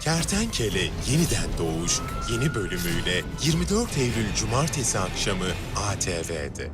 Kertenkele Yeniden Doğuş yeni bölümüyle 24 Eylül Cumartesi akşamı ATV'de.